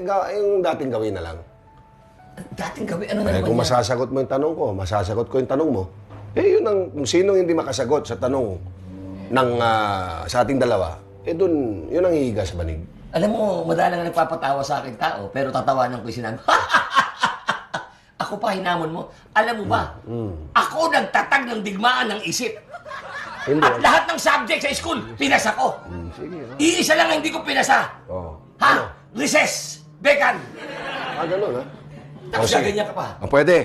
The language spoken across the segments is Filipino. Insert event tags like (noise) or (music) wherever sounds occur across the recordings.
ga- yung dating gawin na lang. Dating gabi, ano na Eh, naman kung yan? masasagot mo yung tanong ko, masasagot ko yung tanong mo, eh yun ang, kung sino hindi makasagot sa tanong ng, ah, sa ating dalawa, eh dun, yun ang hihiga sa banig. Alam mo, madalang nagpapatawa sa akin tao, pero tatawanan ko yung sinabi. (laughs) ako pa hinamon mo. Alam mo ba, ako nagtatag ng digmaan ng isip. Hindi. At lahat ng subject sa school, pinasa ko. Hmm, sige. ah. Iisa lang ang hindi ko pinasa. Oh. Ha? Ano? Recess. Bekan. Ah, ganun ha? Tapos sige. gaganyan ka pa. Ah, pwede.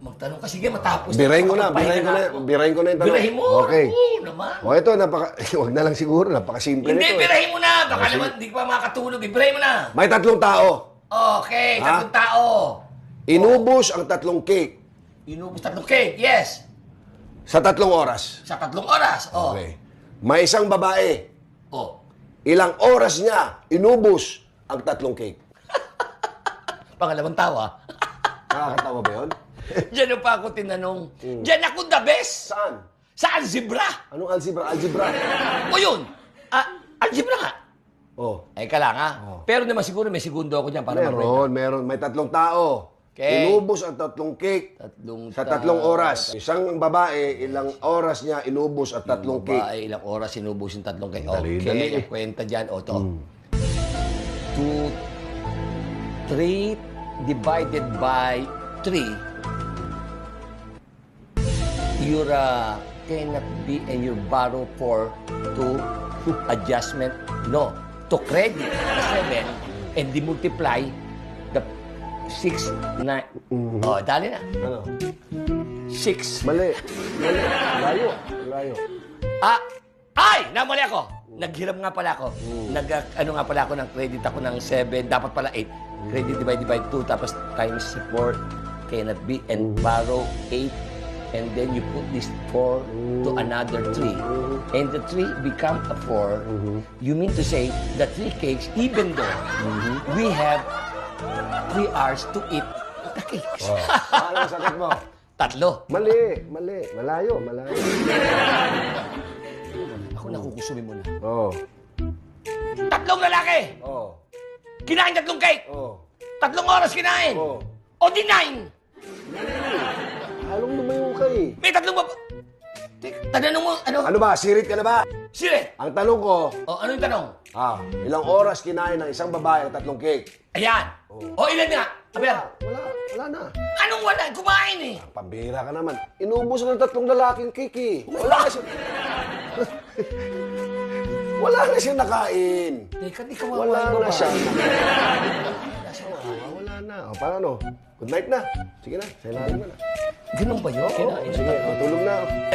Magtanong ka, sige, matapos. Birahin ko na, birahin ko na, birahin ko na yung tanong. Birahin mo? Okay. Oo naman. O ito, napaka, (laughs) wag na lang siguro, napakasimple Hindi, nito. eh. birahin mo na. Baka Oh, sige. naman, hindi ka pa makakatulog. eh. Birahin mo na. May tatlong tao. Okay, Ha? tatlong tao. Inubos ang tatlong cake Inubos tatlong cake, yes. sa tatlong oras. Sa tatlong oras. Oh. Okay. May isang babae, Oh. ilang oras niya inubos ang tatlong cake. Pangalawang tawa. (laughs) Nakakatawa ba yun? Diyan pa ako tinanong. Hmm. Diyan ako the best. Saan? Sa algebra. Anong algebra? Algebra. O yun. Ah, algebra nga. Oh. Ay, ka lang ha. Pero naman siguro may segundo ako dyan para ma-break. Meron, meron. May tatlong tao. Okay. Inubos ang tatlong cake Tatlong sa tatlong oras. Isang babae, ilang oras niya inubos ang tatlong cake. Babae, ilang oras sinubos yung tatlong cake. Dali, okay, dali eh. ang kwenta dyan. O, to. Two, three divided by three. Your uh, cannot be and you borrow for to adjustment. No. To credit the seven and dimultiply the six, nine. Oh, dali na. Ano? Six. Mali. Mali. Layo. Layo. Ah! Ay! Namali ako! Naghiram nga pala ako. Nag, uh, ano nga pala ako ng credit ako ng 7, dapat pala 8. Credit divided by 2, tapos times 4 cannot be, and borrow 8. And then you put this 4 to another 3. And the 3 become a 4. You mean to say the 3 cakes, even though we have 3 hours to eat the cakes. (laughs) Ano ang sakit mo? Tatlo. Mali. Mali. Malayo. Malayo. Ako nakukusumi mo na. Oh. Tatlong lalaki! Oh. Kinain tatlong cake! Oh. Tatlong oras kinain. Oh. O di nine. Halong lumayo ka eh. May tatlong bab... Teka, tanong mo, ano? Ano ba? Sirit ka na ba? Sire. Ang tanong ko, O, ano yung tanong? ah, ilang oras kinain ng isang babae ang tatlong cake? Ayan. O, ilan nga? Aber, Wala. Wala na. anong wala? Kumain eh. Pambira ka naman. Inubos ng tatlong lalaking cake eh. Wala na siya. (laughs) Wala na siya nakain. Teka, di ka Wala na siya. Wala na. O, paano? Good night na. Sige na. Sa ilalim na na. Ganun ba yun? Sige, o, tulog na.